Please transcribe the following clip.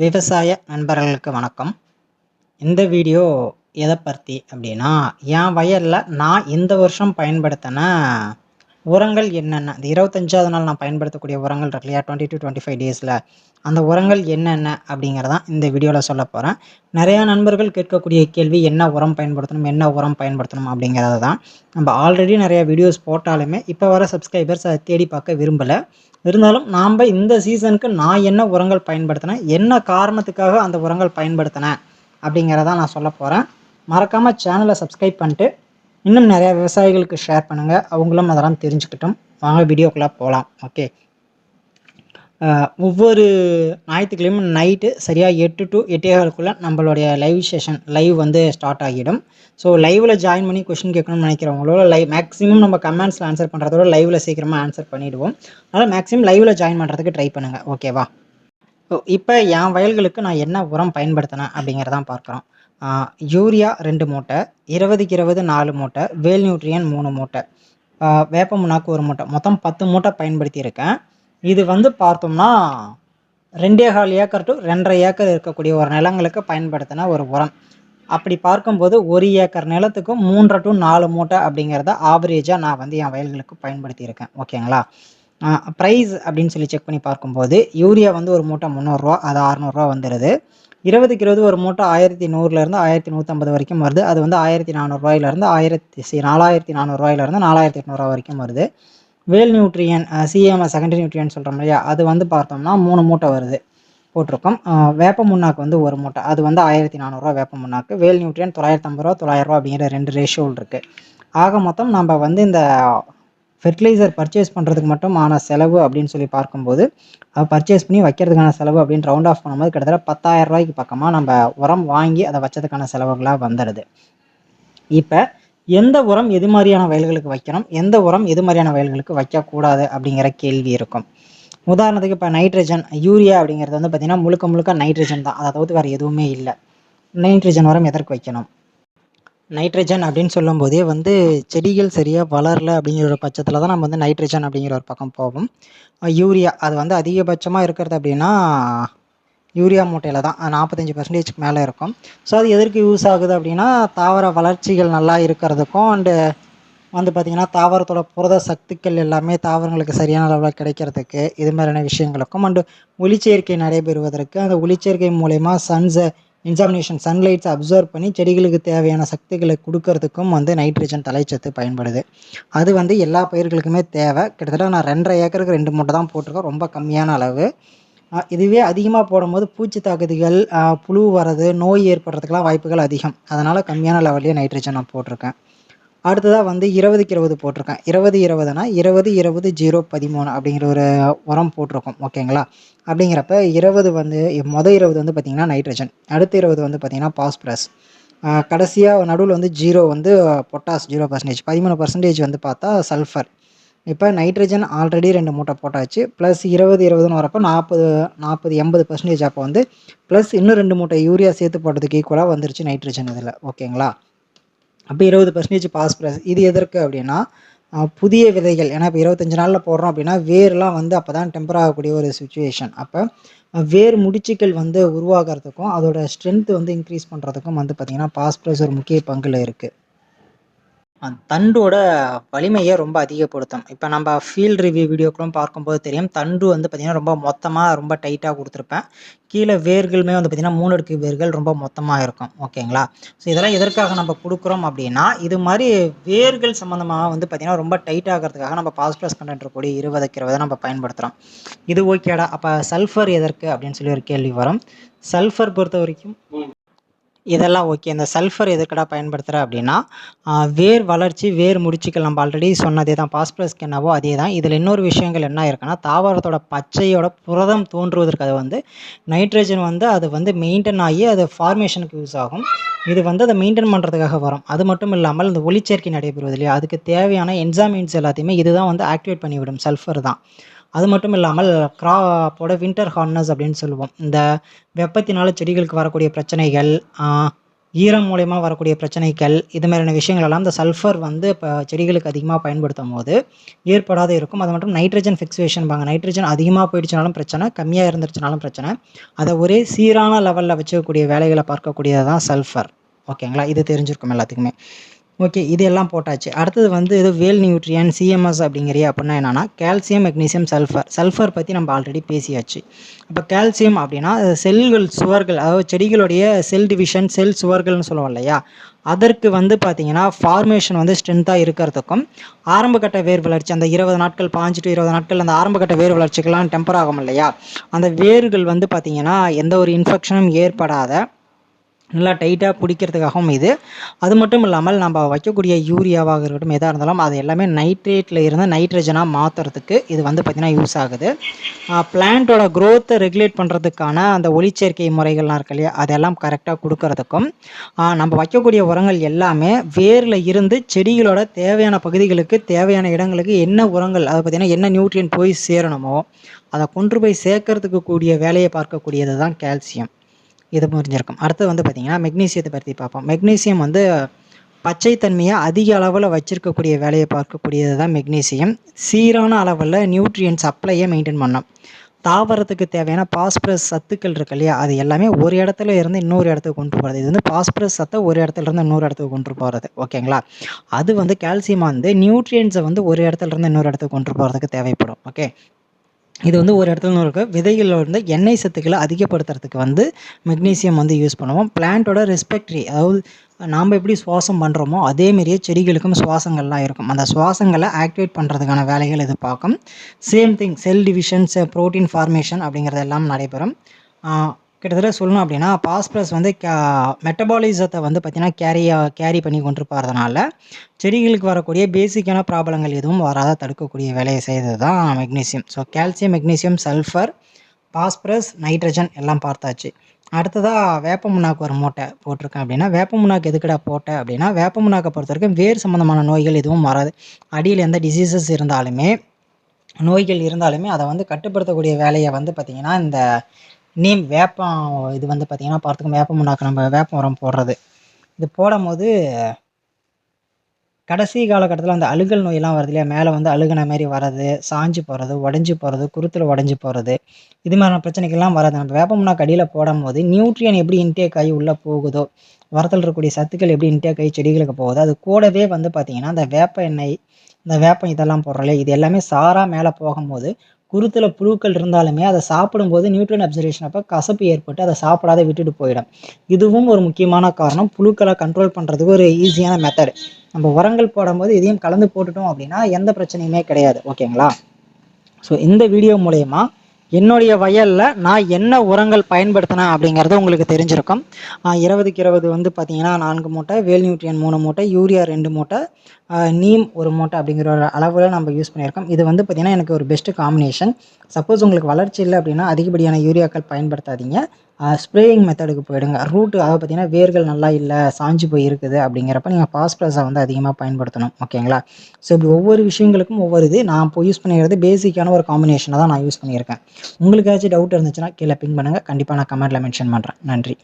விவசாய நண்பர்களுக்கு வணக்கம். இந்த வீடியோ எதை பற்றி அப்படின்னா என் வயலில் நான் இந்த வருஷம் பயன்படுத்தின உரங்கள் என்னென்ன? இந்த இருபத்தஞ்சாவது நாள் நான் பயன்படுத்தக்கூடிய உரங்கள் இருக்கு இல்லையா? டுவெண்ட்டி டு டுவெண்ட்டி ஃபைவ் டேஸில் அந்த உரங்கள் என்னென்ன அப்படிங்கிறதான் இந்த வீடியோவில் சொல்ல போகிறேன் நிறையா நண்பர்கள் கேட்கக்கூடிய கேள்வி என்ன உரம் பயன்படுத்தணும் என்ன உரம் பயன்படுத்தணும் அப்படிங்கிறது தான். நம்ம ஆல்ரெடி நிறையா வீடியோஸ் போட்டாலுமே இப்போ வர சப்ஸ்கிரைபர்ஸ் அதை தேடி பார்க்க விரும்பலை. இருந்தாலும் நாம் இந்த சீசனுக்கு நான் என்ன உரங்கள் பயன்படுத்தினேன் என்ன காரணத்துக்காக அந்த உரங்கள் பயன்படுத்தினேன் அப்படிங்கிறதான் நான் சொல்ல போகிறேன் மறக்காமல் சேனலை சப்ஸ்கிரைப் பண்ணிட்டு இன்னும் நிறையா விவசாயிகளுக்கு ஷேர் பண்ணுங்கள் அவங்களும் அதெல்லாம் தெரிஞ்சுக்கிட்டோம். வாங்க வீடியோக்குள்ளே போகலாம் ஓகே ஒவ்வொரு ஞாயிற்றுக்கிழமை நைட்டு சரியாக எட்டு டு எட்டேகாலுக்குள்ளே நம்மளுடைய லைவ் செஷன் லைவ் வந்து ஸ்டார்ட் ஆகிடும். ஸோ லைவில் ஜாயின் பண்ணி கொஷின் கேட்கணும்னு நினைக்கிறவங்களோட லைவ் மேக்ஸிமம் நம்ம கமெண்ட்ஸில் ஆன்சர் பண்ணுறதோட லைவில் சீக்கிரமாக ஆன்சர் பண்ணிவிடுவோம் அதனால் மேக்ஸிமம் லைவில் ஜாயின் பண்ணுறதுக்கு ட்ரை பண்ணுங்கள் ஓகேவா இப்போ என் வயல்களுக்கு நான் என்ன உரம் பயன்படுத்தினேன் அப்படிங்கிறதான் பார்க்குறோம். யூரியா ரெண்டு மூட்டை இருபதுக்கு இருபது நாலு மூட்டை வேல் நியூட்ரியன் மூணு மூட்டை வேப்ப முன்னாக்கு ஒரு மூட்டை மொத்தம் பத்து மூட்டை பயன்படுத்தியிருக்கேன். இது வந்து பார்த்தோம்னா ரெண்டே கால் ஏக்கர் டு ரெண்டரை ஏக்கர் இருக்கக்கூடிய ஒரு நிலங்களுக்கு பயன்படுத்தின ஒரு உரம். அப்படி பார்க்கும்போது ஒரு ஏக்கர் நிலத்துக்கும் மூன்றரை டு நாலு மூட்டை அப்படிங்கிறத ஆவரேஜாக நான் வந்து என் வயல்களுக்கு பயன்படுத்தியிருக்கேன். ஓகேங்களா? ப்ரைஸ் அப்படின்னு சொல்லி செக் பண்ணி பார்க்கும்போது யூரியா வந்து ஒரு மூட்டை முந்நூறுரூவா அது அறநூறுவா வந்துடுது இருபதுக்கு இருபது ஒரு மூட்டை ஆயிரத்தி நூறுலேருந்து ஆயிரத்தி நூற்றம்பது வரைக்கும் வருது. அது வந்து ஆயிரத்தி நானூறுரூவாயிலேருந்து ஆயிரத்தி சி நாலாயிரத்தி நானூறுரூவாயிலேருந்து நாலாயிரத்தி எட்நூறுவா வரைக்கும் வருது. வேல் நியூட்ரியன் சிஎம்எஸ் செகண்டரி நியூட்ரியன் சொல்கிறோம் இல்லையா? அது வந்து பார்த்தோம்னா மூணு மூட்டை வருது. போட்டிருக்கோம். வேப்ப முன்னாக்கு வந்து ஒரு மூட்டை. அது வந்து ஆயிரத்தி நானூறுரூவா வேப்ப முன்னாக்கு. வேல் நியூட்ரியன் தொள்ளாயிரத்தி ஐம்பது ரூபா தொள்ளாயிரரூவா அப்படிங்கிற ரெண்டு ரேஷியோல் இருக்குது ஆக மொத்தம் நம்ம வந்து இந்த ஃபெர்டிலைசர் பர்ச்சேஸ் பண்ணுறதுக்கு மட்டும் ஆன செலவு அப்படின்னு சொல்லி பார்க்கும்போது அதை பர்ச்சேஸ் பண்ணி வைக்கிறதுக்கான செலவு அப்படின்னு ரவுண்ட் ஆஃப் பண்ணும்போது கிட்டத்தட்ட பத்தாயிரம் ரூபாய்க்கு பக்கமாக நம்ம உரம் வாங்கி அதை வச்சதுக்கான செலவுகளாக வந்துடுது. இப்போ எந்த உரம் எது மாதிரியான வயல்களுக்கு வைக்கணும் எந்த உரம் எது மாதிரியான வயல்களுக்கு வைக்கக்கூடாது அப்படிங்கிற கேள்வி இருக்கும். உதாரணத்துக்கு இப்போ நைட்ரஜன் யூரியா அப்படிங்கிறது வந்து பார்த்திங்கன்னா முழுக்க முழுக்க நைட்ரஜன் தான். அதை தவிர்த்து வேறு எதுவுமே இல்லை. நைட்ரஜன் உரம் எதற்கு வைக்கணும்? நைட்ரஜன் அப்படின்னு சொல்லும்போதே வந்து செடிகள் சரியாக வளரல அப்படிங்கிற ஒரு பட்சத்தில் தான் நம்ம வந்து நைட்ரஜன் அப்படிங்கிற ஒரு பக்கம் போவோம். யூரியா அது வந்து அதிகபட்சமாக இருக்கிறது அப்படின்னா யூரியா மூட்டையில் தான் நாற்பத்தஞ்சி பர்சன்டேஜ்க்கு மேலே இருக்கும். ஸோ அது எதற்கு யூஸ் ஆகுது அப்படின்னா தாவர வளர்ச்சிகள் நல்லா இருக்கிறதுக்கும் அண்டு வந்து பார்த்திங்கன்னா தாவரத்தோட புரத சக்திகள் எல்லாமே தாவரங்களுக்கு சரியான அளவில் கிடைக்கிறதுக்கு இது மாதிரியான விஷயங்களுக்கும். அண்டு ஒளிச்சேர்க்கை நடைபெறுவதற்கு அந்த ஒளிச்சேர்க்கை மூலயமா சன்ஸை இன்சாமினேஷன் சன்லைட்ஸை அப்சர்வ் பண்ணி செடிகளுக்கு தேவையான சக்திகளை கொடுக்கறதுக்கும் வந்து நைட்ரஜன் தலைச்சத்து பயன்படுது. அது வந்து எல்லா பயிர்களுக்குமே தேவை. கிட்டத்தட்ட நான் ரெண்டரை ஏக்கருக்கு ரெண்டு மூட்டை தான் போட்டிருக்கேன் ரொம்ப கம்மியான அளவு. இதுவே அதிகமாக போடும்போது பூச்சி தாக்குதிகள் புழு வர்றது நோய் ஏற்படுறதுக்கெலாம் வாய்ப்புகள் அதிகம். அதனால் கம்மியான லெவல்லே நைட்ரஜன் நான் போட்டிருக்கேன். அடுத்ததாக வந்து இருபதுக்கு இருபது போட்டிருக்கேன். இருபது இருபதுனா இருபது இருபது ஜீரோ பதிமூணு அப்படிங்கிற ஒரு உரம் போட்டிருக்கோம். ஓகேங்களா? அப்படிங்கிறப்ப இருபது வந்து மொதல் இருபது வந்து பார்த்திங்கன்னா நைட்ரஜன். அடுத்த இருபது வந்து பார்த்திங்கன்னா பாஸ்பரஸ். கடைசியாக நடுவில் வந்து ஜீரோ வந்து பொட்டாஸ் ஜீரோ பர்சன்டேஜ். பதிமூணு பர்சன்டேஜ் வந்து பார்த்தா சல்ஃபர். இப்போ நைட்ரஜன் ஆல்ரெடி ரெண்டு மூட்டை போட்டாச்சு. ப்ளஸ் இருபது இருபதுன்னு வரப்போ நாற்பது நாற்பது எண்பது பர்சன்டேஜ் அப்போ வந்து ப்ளஸ் இன்னும் ரெண்டு மூட்டை யூரியா சேர்த்து போட்டதுக்கு ஈக்குவலாக வந்துருச்சு நைட்ரஜன் இதில். ஓகேங்களா? அப்போ இருபது பர்சன்டேஜ் பாஸ்பரஸ் இது எதற்கு அப்படின்னா புதிய விதைகள். ஏன்னா இப்போ இருபத்தஞ்சி நாளில் போடுறோம் அப்படின்னா வேர்லாம் வந்து அப்போ தான் டெம்பர் ஆகக்கூடிய ஒரு சுச்சுவேஷன் அப்போ வேர் முடிச்சுக்கள் வந்து உருவாகிறதுக்கும் அதோட ஸ்ட்ரென்த் வந்து இன்க்ரீஸ் பண்ணுறதுக்கும் வந்து பார்த்திங்கன்னா பாஸ்பரஸ் ஒரு முக்கிய பங்கில் இருக்குது தண்டோட வலிமையை ரொம்ப அதிகப்படுத்தும். இப்போ நம்ம ஃபீல்ட் ரிவ்யூ வீடியோக்களும் பார்க்கும்போது தெரியும் தண்டு வந்து பார்த்திங்கன்னா ரொம்ப மொத்தமாக ரொம்ப டைட்டாக கொடுத்துருப்பேன். கீழே வேர்களுமே வந்து பார்த்திங்கன்னா மூணு அடுக்கு வேர்கள் ரொம்ப மொத்தமாக இருக்கும். ஓகேங்களா ஸோ இதெல்லாம் எதற்காக நம்ம கொடுக்குறோம் அப்படின்னா இது மாதிரி வேர்கள் சம்மந்தமாக வந்து பார்த்திங்கன்னா ரொம்ப டைட் ஆகிறதுக்காக நம்ம பாஸ்பரஸ் கண்டென்ட் இருக்கக்கூடிய இருபதுக்கு இருபதை நம்ம பயன்படுத்துகிறோம் இது ஓகேடா அப்போ சல்ஃபர் எதற்கு அப்படின்னு சொல்லி ஒரு கேள்வி வரும். சல்ஃபர் பொறுத்த வரைக்கும் இதெல்லாம் ஓகே. இந்த சல்ஃபர் எதுக்கடா பயன்படுத்துகிற அப்படின்னா வேர் வளர்ச்சி வேர் முடிச்சுக்கள். நம்ம ஆல்ரெடி சொன்னதே தான் பாஸ்பரஸ்க்கு என்னவோ அதே தான் இதில் இன்னொரு விஷயங்கள் என்ன இருக்குன்னா தாவரத்தோட பச்சையோட புரதம் தோன்றுவதற்கு அது வந்து நைட்ரஜன் வந்து அது வந்து மெயின்டைன் ஆகி அது ஃபார்மேஷனுக்கு யூஸ் ஆகும். இது வந்து அதை மெயின்டைன் பண்ணுறதுக்காக வரும். அது மட்டும் இல்லாமல் இந்த ஒளிச்சேர்க்கை நடைபெறுவது இல்லையா அதுக்கு தேவையான என்சாமின்ஸ் எல்லாத்தையுமே இதுதான் வந்து ஆக்டிவேட் பண்ணிவிடும். சல்ஃபர் தான். அது மட்டும் இல்லாமல் கிராப்போட வின்டர் ஹார்னஸ் அப்படின்னு சொல்லுவோம். இந்த வெப்பத்தினால செடிகளுக்கு வரக்கூடிய பிரச்சனைகள் ஈரம் மூலயமா வரக்கூடிய பிரச்சனைகள் இது மாதிரியான விஷயங்கள் எல்லாம் இந்த சல்ஃபர் வந்து இப்போ செடிகளுக்கு அதிகமாக பயன்படுத்தும் போது ஏற்படாத இருக்கும். அது மட்டும் நைட்ரஜன் ஃபிக்ஸேஷன் பாங்க. நைட்ரஜன் அதிகமாக போயிடுச்சுனாலும் பிரச்சனை கம்மியாக இருந்துருச்சுனாலும் பிரச்சனை. அதை ஒரே சீரான லெவலில் வச்சுக்கக்கூடிய வேலைகளை பார்க்கக்கூடியது தான் சல்ஃபர் ஓகேங்களா? இது தெரிஞ்சிருக்கும் எல்லாத்துக்குமே. ஓகே இது எல்லாம் போட்டாச்சு. அடுத்தது வந்து இது வேல் நியூட்ரியன் சிஎம்எஸ் அப்படிங்கிறிய அப்படின்னா என்னென்னா கால்சியம் மெக்னீசியம் சல்ஃபர் சல்ஃபர் பற்றி நம்ம ஆல்ரெடி பேசியாச்சு. இப்போ கால்சியம் அப்படின்னா செல்கள் சுவர்கள் அதாவது செடிகளுடைய செல் டிவிஷன் செல் சுவர்கள்னு சொல்லுவோம் இல்லையா? அதற்கு வந்து பார்த்திங்கன்னா ஃபார்மேஷன் வந்து ஸ்ட்ரென்த்தாக இருக்கிறதுக்கும் ஆரம்பகட்ட வேர் வளர்ச்சி அந்த இருபது நாட்கள் பாஞ்சு டு இருபது நாட்கள் அந்த ஆரம்பகட்ட வேர் வளர்ச்சிக்கெல்லாம் டெம்பர் ஆகும் இல்லையா? அந்த வேர்கள் வந்து பார்த்திங்கன்னா எந்த ஒரு இன்ஃபெக்ஷனும் ஏற்படாத நல்லா டைட்டாக பிடிக்கிறதுக்காகவும் இது. அது மட்டும் இல்லாமல் நம்ம வைக்கக்கூடிய யூரியாவாக இருக்கட்டும் எதாக இருந்தாலும் அது எல்லாமே நைட்ரேட்டில் இருந்து நைட்ரஜனாக மாற்றுறதுக்கு இது வந்து பார்த்திங்கன்னா யூஸ் ஆகுது. பிளான்ட்டோட க்ரோத்தை ரெகுலேட் பண்ணுறதுக்கான அந்த ஒளிச்சேர்க்கை முறைகள்லாம் இருக்கு இல்லையா? அதெல்லாம் கரெக்டாக கொடுக்கறதுக்கும் நம்ம வைக்கக்கூடிய உரங்கள் எல்லாமே வேரில் இருந்து செடிகளோட தேவையான பகுதிகளுக்கு தேவையான இடங்களுக்கு என்ன உரங்கள் அதை பார்த்திங்கன்னா என்ன நியூட்ரியன் போய் சேரணுமோ அதை கொண்டு போய் சேர்க்கறதுக்கு கூடிய வேலையை பார்க்கக்கூடியது தான் கால்சியம் இது புரிஞ்சிருக்கும். அடுத்து வந்து பார்த்திங்கன்னா மெக்னீசியத்தை பற்றி பார்ப்போம். மெக்னீசியம் வந்து பச்சைத்தன்மையை அதிக அளவில் வச்சிருக்கக்கூடிய வேலையை பார்க்கக்கூடியது தான் மெக்னீசியம் சீரான அளவில் நியூட்ரியன்ஸ் சப்ளையை மெயின்டைன் பண்ணோம். தாவரத்துக்கு தேவையான பாஸ்பரஸ் சத்துக்கள் இருக்கு இல்லையா? அது எல்லாமே ஒரு இடத்துல இருந்து இன்னொரு இடத்துக்கு கொண்டு போகிறது இது வந்து பாஸ்பரஸ் சத்தை ஒரு இடத்துல இருந்து இன்னொரு இடத்துக்கு கொண்டு போகிறது ஓகேங்களா அது வந்து கால்சியம் வந்து நியூட்ரியன்ஸை வந்து ஒரு இடத்துல இருந்து இன்னொரு இடத்துக்கு கொண்டு போகிறதுக்கு தேவைப்படும். ஓகே இது வந்து ஒரு இடத்துல இருக்க. விதைகளில் வந்து எண்ணெய் சத்துக்களை அதிகப்படுத்துறதுக்கு வந்து மெக்னீசியம் வந்து யூஸ் பண்ணுவோம். பிளான்ட்டோட ரெஸ்பெக்ட்ரி அதாவது நாம் எப்படி சுவாசம் பண்ணுறோமோ அதேமாரியே செடிகளுக்கும் சுவாசங்கள்லாம் இருக்கும். அந்த சுவாசங்களை ஆக்டிவேட் பண்ணுறதுக்கான வேலைகள் இது பார்க்கும். Same thing cell divisions protein formation அப்படிங்கிறது எல்லாம் நடைபெறும். கிட்டத்தட்ட சொல்லணும் அப்படின்னா பாஸ்பரஸ் வந்து கே மெட்டபாலிசத்தை வந்து பார்த்திங்கன்னா கேரியாக கேரி பண்ணி கொண்டு போகிறதுனால செடிகளுக்கு வரக்கூடிய பேசிக்கான ப்ராப்ளங்கள் எதுவும் வராத தடுக்கக்கூடிய வேலையை செய்தது தான் magnesium so calcium magnesium sulphur phosphorus nitrogen எல்லாம் பார்த்தாச்சு. அடுத்ததாக வேப்ப முன்னாக்கு ஒரு மூட்டை போட்டிருக்கேன் அப்படின்னா வேப்ப முன்னாக்கு எதுக்கடா போட்டேன் அப்படின்னா வேப்ப முன்னாக்கை பொறுத்த வரைக்கும் வேறு சம்மந்தமான நோய்கள் எதுவும் வராது. அடியில் எந்த டிசீசஸ் இருந்தாலுமே நோய்கள் இருந்தாலுமே அதை வந்து கட்டுப்படுத்தக்கூடிய வேலையை வந்து பார்த்திங்கன்னா இந்த நீம் வேப்பம் இது வந்து பார்த்திங்கன்னா பார்த்துக்கும் வேப்பம் முன்னாக்கு நம்ம வேப்பம் உரம் போடுறது. இது போடும்போது கடைசி காலகட்டத்தில் அந்த அழுகல் நோயெல்லாம் வருது இல்லையா? மேலே வந்து அழுகுன மாதிரி வர்றது சாஞ்சு போகிறது உடஞ்சி போகிறது குருத்தில் உடஞ்சி போகிறது இது மாதிரியான பிரச்சனைகள்லாம் வராது. நம்ம வேப்பம்னா கடியில் போடும்போது நியூட்ரியன் எப்படி இன்டேக் ஆகி உள்ளே போகுதோ வரத்தில் இருக்கக்கூடிய சத்துக்கள் எப்படி இன்டேக் ஆகி செடிகளுக்கு போகுதோ அது கூடவே வந்து பார்த்திங்கன்னா அந்த வேப்ப எண்ணெய் இந்த வேப்பம் இதெல்லாம் போடுறோம் இது எல்லாமே சாராக மேலே போகும்போது குருத்தில் புழுக்கள் இருந்தாலுமே அதை சாப்பிடும்போது நியூட்ரன் அப்சர்வேஷன் அப்போ கசப்பு ஏற்பட்டு அதை சாப்பிடாத விட்டுட்டு போயிடும். இதுவும் ஒரு முக்கியமான காரணம். புழுக்களை கண்ட்ரோல் பண்ணுறதுக்கு ஒரு ஈஸியான மெத்தட் நம்ம உரங்கள் போடும்போது இதையும் கலந்து போட்டுட்டோம் அப்படின்னா எந்த பிரச்சனையுமே கிடையாது. ஓகேங்களா ஸோ இந்த வீடியோ மூலயமா என்னுடைய வயலில் நான் என்ன உரங்கள் பயன்படுத்தினேன் அப்படிங்கிறது உங்களுக்கு தெரிஞ்சிருக்கும். இருபதுக்கு இருபது வந்து பார்த்தீங்கன்னா நான்கு மூட்டை வேல் நியூட்ரியன் மூணு மூட்டை யூரியா ரெண்டு மூட்டை நீம் ஒரு மூட்டை அப்படிங்கிற ஒரு அளவில் நம்ம யூஸ் பண்ணியிருக்கோம். இது வந்து பார்த்திங்கன்னா எனக்கு ஒரு பெஸ்ட்டு காம்பினேஷன் சப்போஸ் உங்களுக்கு வளர்ச்சி இல்லை அப்படின்னா அதிகப்படியான யூரியாக்கள் பயன்படுத்தாதீங்க. ஸ்ப்ரேயிங் மெத்தடுக்கு போயிடுங்க. ரூட்டு அதாவது பார்த்தீங்கன்னா வேர்கள் நல்லா இல்லை சாஞ்சு போய் இருக்குது அப்படிங்கிறப்ப நீங்கள் பாஸ்பரஸை வந்து அதிகமாக பயன்படுத்தணும். ஓகேங்களா ஸோ இப்படி ஒவ்வொரு விஷயங்களுக்கும் ஒவ்வொரு இது. நான் இப்போ யூஸ் பண்ணிக்கிறது பேசிக்கான ஒரு காம்பினேஷனை தான் நான் யூஸ் பண்ணியிருக்கேன். உங்களுக்கு ஏதாச்சும் டவுட் இருந்துச்சுன்னா கீழே பின் பண்ணுங்கள் கண்டிப்பாக நான் கமெண்ட்டில் மென்ஷன் பண்ணுறேன் நன்றி.